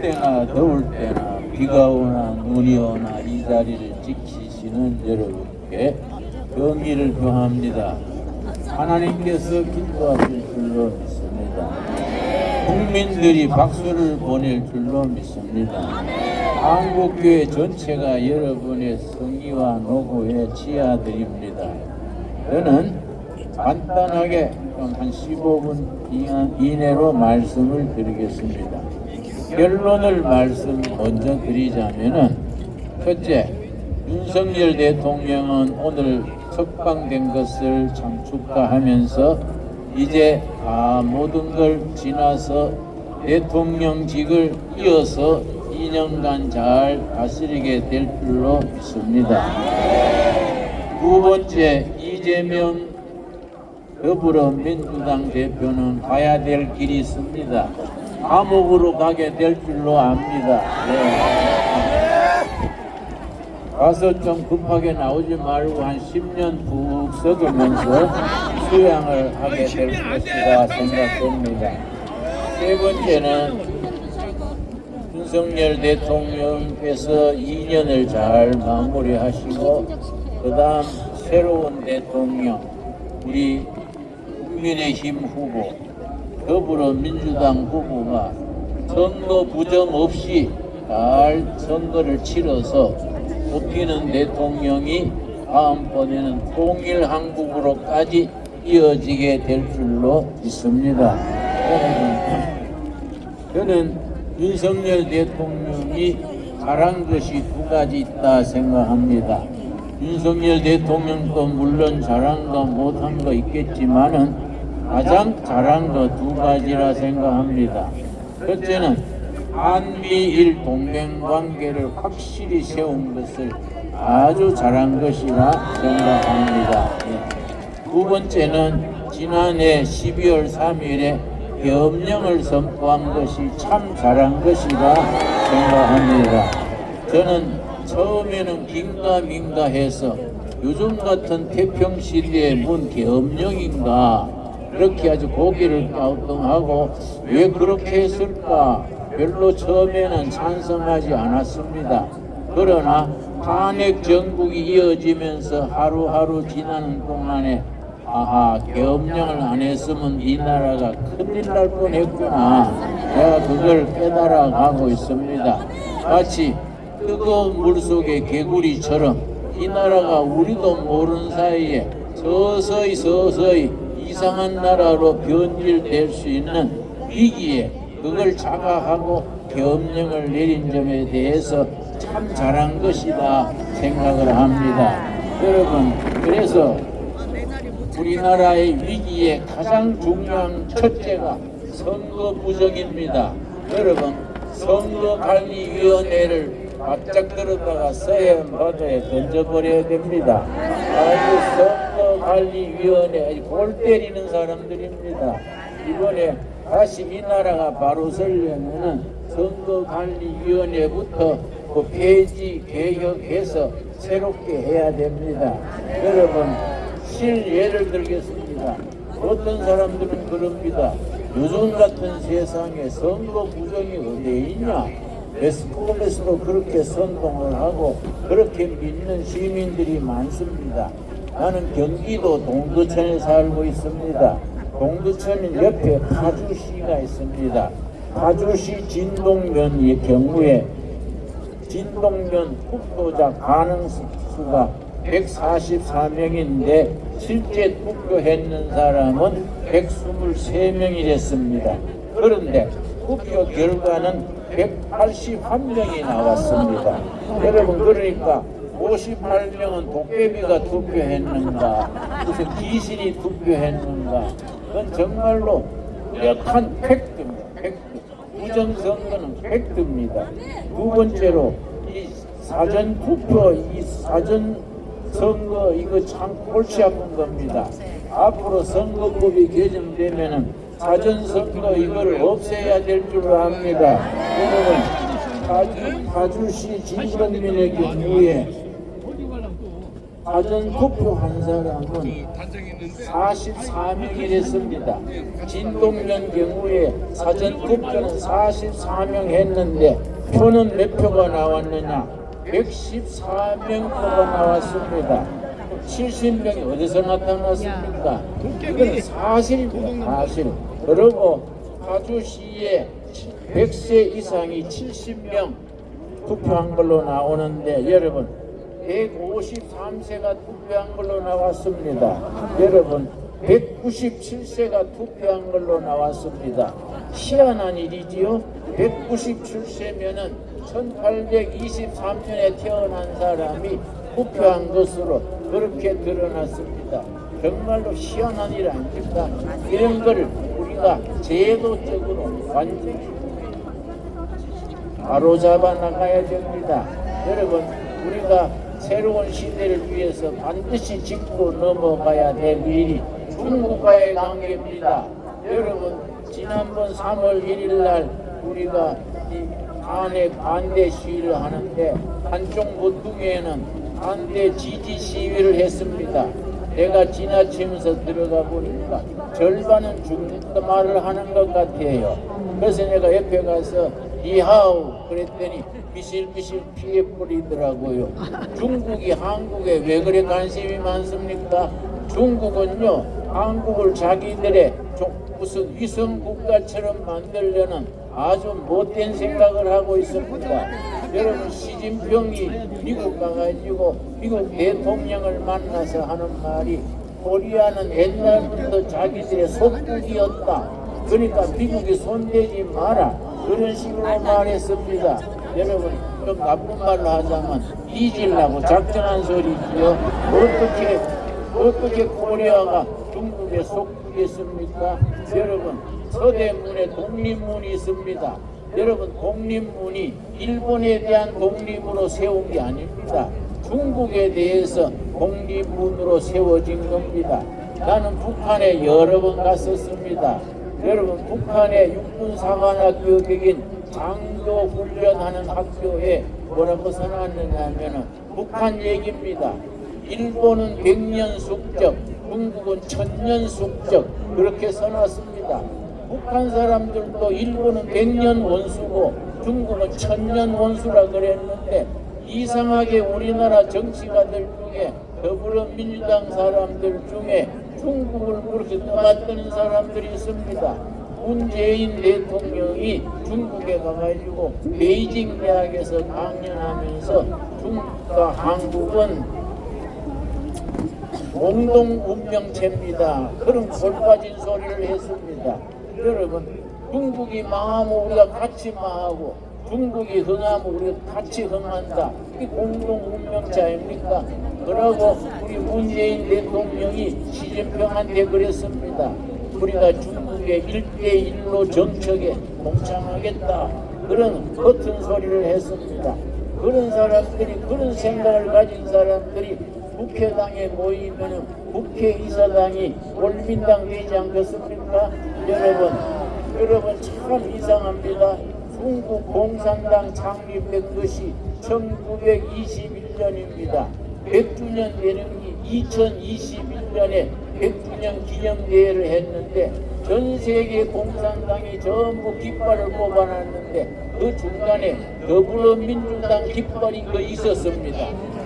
때나 더울 때나 비가 오나 눈이 오나 이 자리를 지키시는 여러분께 경의를 표합니다. 하나님께서 기뻐하실 줄로 믿습니다. 국민들이 박수를 보낼 줄로 믿습니다. 한국교회 전체가 여러분의 성의와 노고에 치하드립니다. 저는 간단하게 좀한 15분 이내로 말씀을 드리겠습니다. 결론을 말씀 먼저 드리자면은 첫째, 윤석열 대통령은 오늘 석방된 것을 참 축하하면서 이제 다 모든 걸 지나서 대통령직을 이어서 2년간 잘 다스리게 될 줄로 믿습니다. 두 번째, 이재명 더불어민주당 대표는 가야 될 길이 있습니다. 감옥으로 가게 될 줄로 압니다. 네. 가서 좀 급하게 나오지 말고 한 10년 푹 썩으면서 수양을 하게 될 것이라 생각됩니다. 세 번째는 윤석열 대통령께서 2년을 잘 마무리하시고 그 다음 새로운 대통령 우리 국민의힘 후보 더불어민주당 후보가 선거 부정 없이 잘 선거를 치러서 뽑히는 대통령이 다음번에는 통일 한국으로까지 이어지게 될 줄로 믿습니다. 저는 윤석열 대통령이 잘한 것이 두 가지 있다 생각합니다. 윤석열 대통령도 물론 잘한 거 못한 거 있겠지만은 가장 잘한 거두 가지라 생각합니다. 첫째는 한미일 동맹 관계를 확실히 세운 것을 아주 잘한 것이라 생각합니다. 예. 두 번째는 지난해 12월 3일에 계엄령을 선포한 것이 참 잘한 것이라 생각합니다. 저는 처음에는 긴가민가 해서 요즘 같은 태평 시대에 뭔 계엄령인가 그렇게 아주 고개를 갸우뚱하고 왜 그렇게 했을까? 별로 처음에는 찬성하지 않았습니다. 그러나 탄핵 정국이 이어지면서 하루하루 지나는 동안에 아하 계엄령을 안 했으면 이 나라가 큰일 날 뻔했구나. 내가 그걸 깨달아 가고 있습니다. 마치 뜨거운 물속의 개구리처럼 이 나라가 우리도 모르는 사이에 서서히 서서히 이상한 나라로 변질될 수 있는 위기에 그걸 자각하고 계엄령을 내린 점에 대해서 참 잘한 것이다 생각을 합니다 여러분 그래서 우리나라의 위기의 가장 중요한 첫째가 선거 부정입니다. 여러분, 선거관리위원회를 바짝 들었다가 서해안 바다에 던져버려야 됩니다. 선거 관리위원회 골 때리는 사람들입니다. 이번에 다시 이 나라가 바로 서려면은 선거관리위원회부터 그 폐지 개혁해서 새롭게 해야 됩니다. 여러분 실 예를 들겠습니다. 어떤 사람들은 그럽니다. 요즘 같은 세상에 선거 부정이 어디 있냐? 매스컴에서도 그렇게 선동을 하고 그렇게 믿는 시민들이 많습니다. 나는 경기도 동두천에 살고 있습니다. 동두천은 옆에 파주시가 있습니다. 파주시 진동면의 경우에 진동면 투표자 가능수가 144명인데 실제 투표했는 사람은 123명이 됐습니다. 그런데 투표 결과는 181명이 나왔습니다. 여러분 그러니까 58명은 도깨비가 투표했는가 무슨 귀신이 투표했는가 그건 정말로 뚜렷한 팩트입니다. 팩트. 부정선거는 팩트입니다. 두 번째로 이 사전 투표 이 사전 선거 이거 참 골치 아픈 겁니다. 앞으로 선거법이 개정되면은 사전 선거 이걸 없애야 될 줄로 압니다. 여러분 파주, 파주시 진건민의 경우에 사전 투표 한 사람은 44명이 됐습니다. 진동면 경우에 사전 투표는 44명 했는데 표는 몇 표가 나왔느냐? 114명 표가 나왔습니다. 70명이 어디서 나타났습니까? 이건 사실입니다. 사실. 그리고 파주시에 100세 이상이 70명 투표한 걸로 나오는데 여러분 153세가 투표한 걸로 나왔습니다. 여러분 197세가 투표한 걸로 나왔습니다. 희한한 일이지요. 197세면은 1823년에 태어난 사람이 투표한 것으로 그렇게 드러났습니다. 정말로 희한한 일 아닙니까? 이런 거를 우리가 제도적으로 완전히 바로잡아 나가야 됩니다. 여러분, 우리가 새로운 시대를 위해서 반드시 짚고 넘어가야 될 일이 중국과의 관계입니다. 여러분, 지난번 3월 1일 날 우리가 이 탄핵 반대 시위를 하는데 한쪽 모퉁이에는 반대 지지 시위를 했습니다. 내가 지나치면서 들어가 보니까 절반은 중국 말을 하는 것 같아요. 그래서 내가 옆에 가서 니하오 그랬더니 미실미실 피해 뿌리더라고요. 중국이 한국에 왜 그래 관심이 많습니까? 중국은요 한국을 자기들의 조- 무슨 위성 국가처럼 만들려는 아주 못된 생각을 하고 있습니다. 여러분 시진핑이 미국 가가지고 미국 대통령을 만나서 하는 말이 코리아는 옛날부터 자기들의 속국이었다. 그러니까 미국이 손대지 마라. 그런 식으로 말했습니다. 여러분 좀 나쁜 말로 하자면 잊으려고 작정한 소리지요. 어떻게 어떻게 코리아가 중국의 속국이었습니까? 여러분 서대문에 독립문이 있습니다. 여러분 독립문이 일본에 대한 독립으로 세운 게 아닙니다. 중국에 대해서 독립문으로 세워진 겁니다. 나는 북한에 여러 번 갔었습니다. 여러분 북한의 육군사관학교 격인 장교 훈련하는 학교에 뭐라고 써놨느냐면은 북한 얘기입니다. 일본은 백년 숙적, 중국은 천년 숙적 그렇게 써놨습니다. 북한 사람들도 일본은 백년 원수고 중국은 천년 원수라 그랬는데 이상하게 우리나라 정치가들 중에 더불어민주당 사람들 중에 중국을 그렇게 떠났던 사람들이 있습니다. 문재인 대통령이 중국에 가가지고 베이징 대학에서 강연하면서 중국과 한국은 공동 운명체입니다. 그런 골빠진 소리를 했습니다. 여러분, 중국이 망하면 우리가 같이 망하고 중국이 흥하면 우리가 같이 흥한다. 이 공동 운명체 아닙니까? 그러고 우리 문재인 대통령이 시진핑한테 그랬습니다. 우리가 중국의 일대일로 정책에 동참하겠다. 그런 겉은 소리를 했습니다. 그런 사람들이, 그런 생각을 가진 사람들이 국회당에 모이면 국회의사당이 월민당 되지 않겠습니까? 여러분, 여러분 참 이상합니다. 중국 공산당 창립된 것이 1921년입니다. 100주년 되는 게 2021년에 100주년 기념대회를 했는데 전 세계 공산당이 전부 깃발을 뽑아놨는데 그 중간에 더불어민주당 깃발이 그 있었습니다.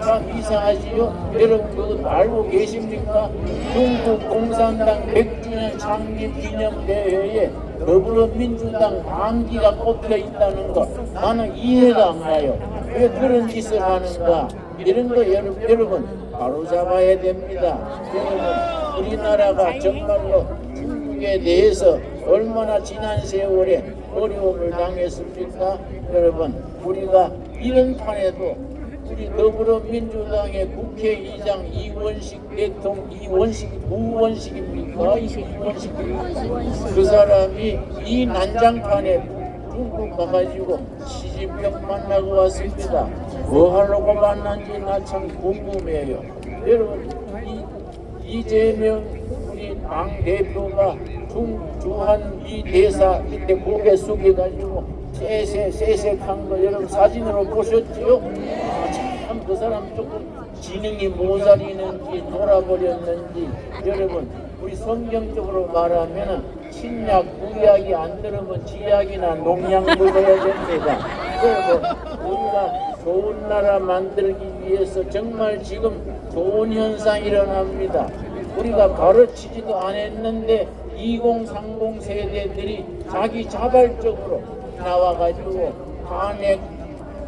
참 이상하지요? 여러분 그거 알고 계십니까? 중국 공산당 100주년 창립 기념대회에 더불어민주당 반기가 꼽혀 있다는 거 나는 이해가 안 가요. 왜 그런 짓을 하는가? 이런 거 여러분, 여러분 바로 잡아야 됩니다. 여러분 우리나라가 정말로 중국에 대해서 얼마나 지난 세월에 어려움을 당했습니까? 여러분 우리가 이런 판에도 우리 더불어민주당의 국회의장 이원식 대통령 이원식 우원식입니까? 이원식 그 사람이 이 난장판에 중국 가가지고 시진핑 만나고 왔습니다. 뭐 하려고 만난지 나 참 궁금해요. 여러분 이, 이재명 우리 당 대표가 중 주한 이 대사 이때 고개 숙여가지고 쎄쎄 쎄쎄한 거 여러분 사진으로 보셨지요? 아, 참그 사람 조금 지능이 모자리는지 놀아버렸는지 여러분 우리 성경적으로 말하면 신약 구약이 안 들으면 지약이나 농약 먹어야 됩니다. 그리고 우리가 좋은 나라 만들기 위해서 정말 지금 좋은 현상이 일어납니다. 우리가 가르치지도 않았는데 2030 세대들이 자기 자발적으로 나와가지고 탄핵,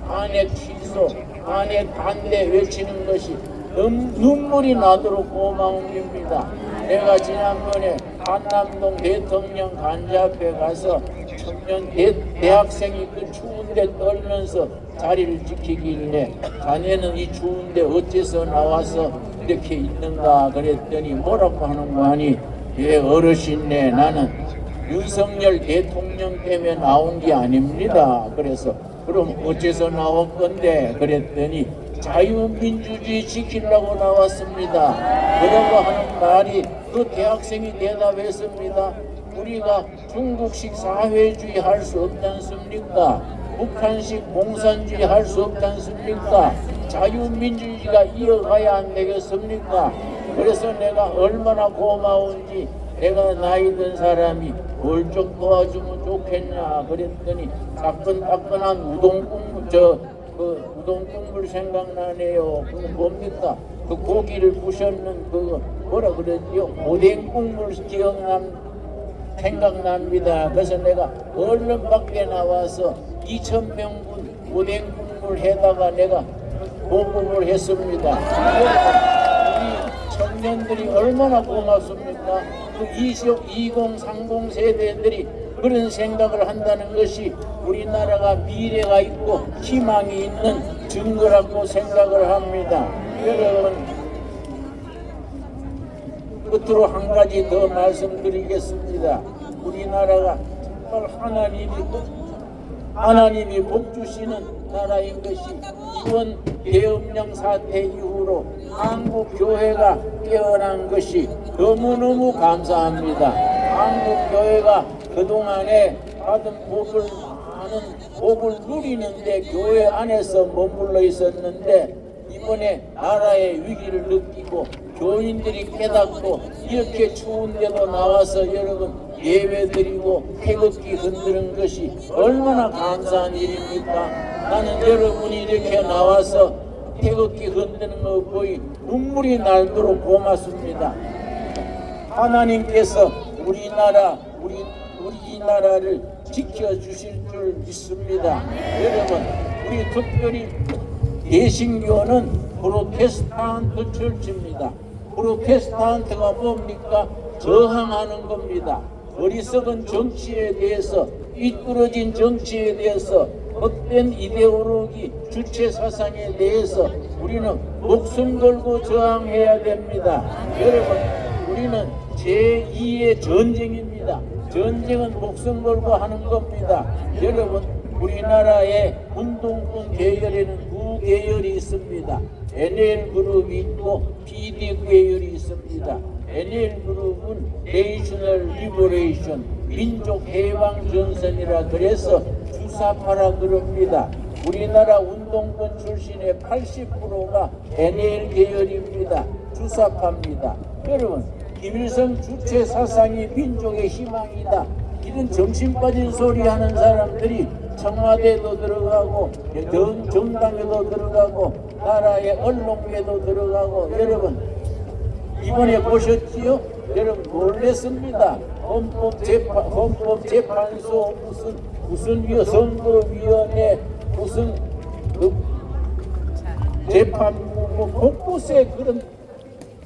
탄핵 취소, 탄핵 반대 외치는 것이 눈, 눈물이 나도록 고마운 겁니다. 내가 지난번에 한남동 대통령 간자 앞에 가서 청년 대, 대학생이 그 추운데 떨면서 자리를 지키길래 자네는 이 추운데 어째서 나와서 이렇게 있는가 그랬더니 뭐라고 하는 거 하니 예 어르신네 나는 윤석열 대통령 때문에 나온 게 아닙니다. 그래서 그럼 어째서 나온 건데 그랬더니 자유민주주의 지키려고 나왔습니다. 그러고 하는 말이 그 대학생이 대답했습니다. 우리가 중국식 사회주의 할 수 없지 않습니까? 북한식 공산주의 할 수 없지 않습니까? 자유민주주의가 이어가야 안 되겠습니까? 그래서 내가 얼마나 고마운지 내가 나이 든 사람이 뭘 좀 도와주면 좋겠냐 그랬더니 따끈따끈한 우동 국물 저그 우동 국물 생각나네요. 그 뭡니까? 그 고기를 부셨는 그 뭐라 그랬지요? 오뎅 국물 기억남 생각납니다. 그래서 내가 얼른 밖에 나와서 2천 명분 오뎅 국물 해다가 내가 보급을 했습니다. 우리 청년들이 얼마나 고맙습니까? 그 20, 2030 세대들이 그런 생각을 한다는 것이 우리나라가 미래가 있고 희망이 있는 증거라고 생각을 합니다. 여러분 끝으로 한 가지 더 말씀드리겠습니다. 우리나라가 정말 하나님이 하나님이 복 주시는 나라인 것이 이번 대음령 사태 이후로 한국 교회가 깨어난 것이 너무너무 감사합니다. 한국 교회가 그동안에 받은 복을 많은 복을 누리는데 교회 안에서 머물러 있었는데 이번에 나라의 위기를 느끼고 교인들이 깨닫고 이렇게 추운데도 나와서 여러분 예배드리고 태극기 흔드는 것이 얼마나 감사한 일입니까? 나는 여러분이 이렇게 나와서 태극기 흔드는 거 보이 눈물이 날도록 고맙습니다. 하나님께서 우리나라 우리 우리 이 나라를 지켜 주실 줄 믿습니다. 여러분 우리 특별히 개신교는 프로테스탄트 철치입니다. 프로테스탄트가 뭡니까? 저항하는 겁니다. 어리석은 정치에 대해서 이끌어진 정치에 대해서 헛된 이데올로기 주체 사상에 대해서 우리는 목숨 걸고 저항해야 됩니다. 여러분 우리는 제2의 전쟁입니다. 전쟁은 목숨 걸고 하는 겁니다. 여러분 우리나라의 운동권 계열에는 두 계열이 있습니다. NL 그룹이 있고 PD 계열이 있습니다. NL 그룹은 내셔널 리버레이션 민족 해방 전선이라 그래서 주사파라 그럽니다. 우리나라 운동권 출신의 80%가 NL 계열입니다. 주사파입니다. 여러분 김일성 주체 사상이 민족의 희망이다. 이런 정신 빠진 소리 하는 사람들이 청와대도 들어가고 정, 정당에도 들어가고 나라의 언론계도 들어가고 여러분 이번에 보셨지요? 여러분 놀랬습니다. 헌법 재판, 헌법 재판소 무슨 무슨 위 선거위원회 무슨 그 재판부 뭐 곳곳에 그런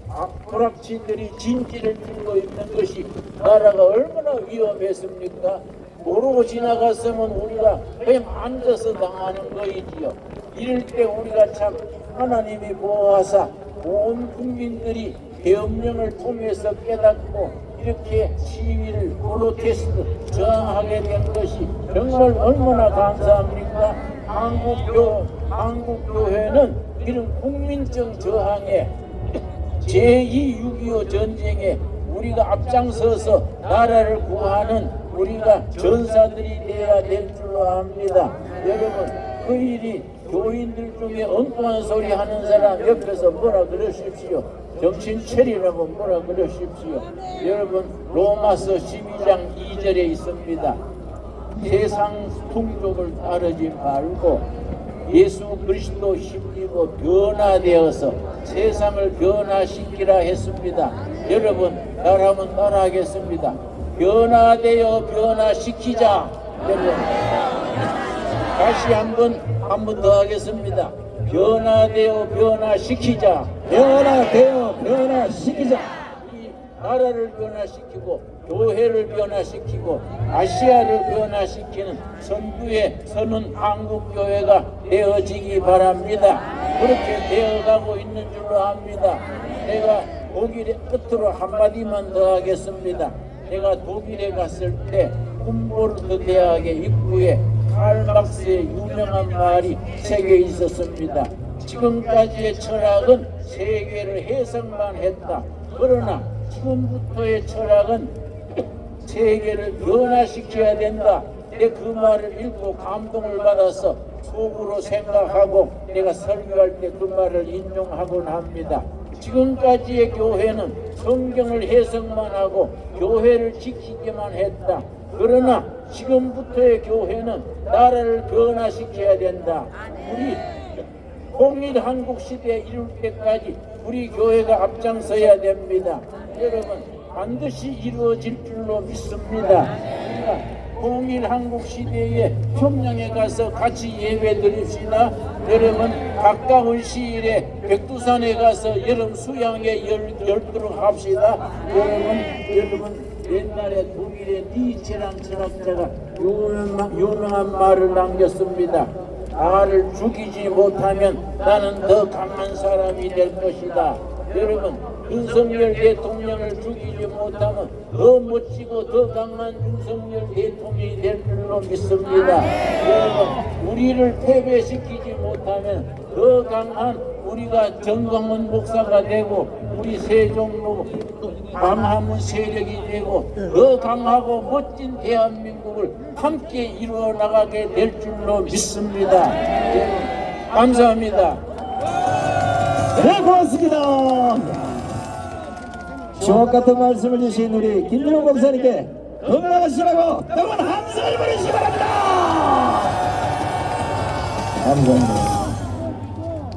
악불락치들이 진지를 들고 있는 것이 나라가 얼마나 위험했습니까? 모르고 지나갔으면 우리가 그냥 앉아서 당하는 거이지요. 이럴 때 우리가 참 하나님이 보호하사 온 국민들이 계엄령을 통해서 깨닫고 이렇게 시위를 프로테스트 저항하게 된 것이 정말 얼마나 감사합니까? 한국교 한국교회는 이런 국민적 저항에 제2 6.25 전쟁에 우리가 앞장서서 나라를 구하는 우리가 전사들이 되어야 될 줄로 압니다. 여러분 그 일이 교인들 중에 엉뚱한 소리 하는 사람 옆에서 뭐라 그러십시오. 정신 차리라고 뭐라 그러십시오. 여러분 로마서 12장 2절에 있습니다. 세상 풍족을 따르지 말고 예수 그리스도 힘입어 변화되어서 세상을 변화시키라 했습니다. 여러분 따라하면 따라하겠습니다. 변화되어 변화시키자. 여러분 다시 한번 한 번 더 하겠습니다. 변화되어 변화시키자. 변화되어 변화시키자. 이 나라를 변화시키고 교회를 변화시키고 아시아를 변화시키는 선두에 서는 한국 교회가 되어지기 바랍니다. 그렇게 되어가고 있는 줄로 압니다. 내가 독일의 끝으로 한마디만 더 하겠습니다. 내가 독일에 갔을 때 훔보르트 대학의 입구에 칼막스의 유명한 말이 새겨 있었습니다. 지금까지의 철학은 세계를 해석만 했다. 그러나 지금부터의 철학은 세계를 변화시켜야 된다. 내 그 말을 읽고 감동을 받아서 속으로 생각하고 내가 설교할 때 그 말을 인용하곤 합니다. 지금까지의 교회는 성경을 해석만 하고 교회를 지키기만 했다. 그러나 지금부터의 교회는 나라를 변화시켜야 된다. 우리 통일 한국 시대에 이룰 때까지 우리 교회가 앞장서야 됩니다. 여러분 반드시 이루어질 줄로 믿습니다. 통일 한국 시대에 평양에 가서 같이 예배 드립시다. 여러분 가까운 시일에 백두산에 가서 여름 수양에 열, 열도록 합시다. 여러분 여러분 옛날에 독일의 니체란 철학자가 유명한, 유명한 말을 남겼습니다. 나를 죽이지 못하면 나는 더 강한 사람이 될 것이다. 여러분, 윤석열 대통령을 죽이지 못하면 더 멋지고 더 강한 윤석열 대통령이 될 줄로 믿습니다. 여러분, 우리를 패배시키지 못하면 더 강한 우리가 정광훈 목사가 되고 우리 세종로 강화문 세력이 되고 더 강하고 멋진 대한민국을 함께 이루어 나가게 될 줄로 믿습니다. 여러분, 감사합니다. 네, 고맙습니다. 주옥 같은 말씀을 주신 우리 김준호 목사님께 건강하시라고 뜨거운 함성을 보내시기 바랍니다. 감사합니다.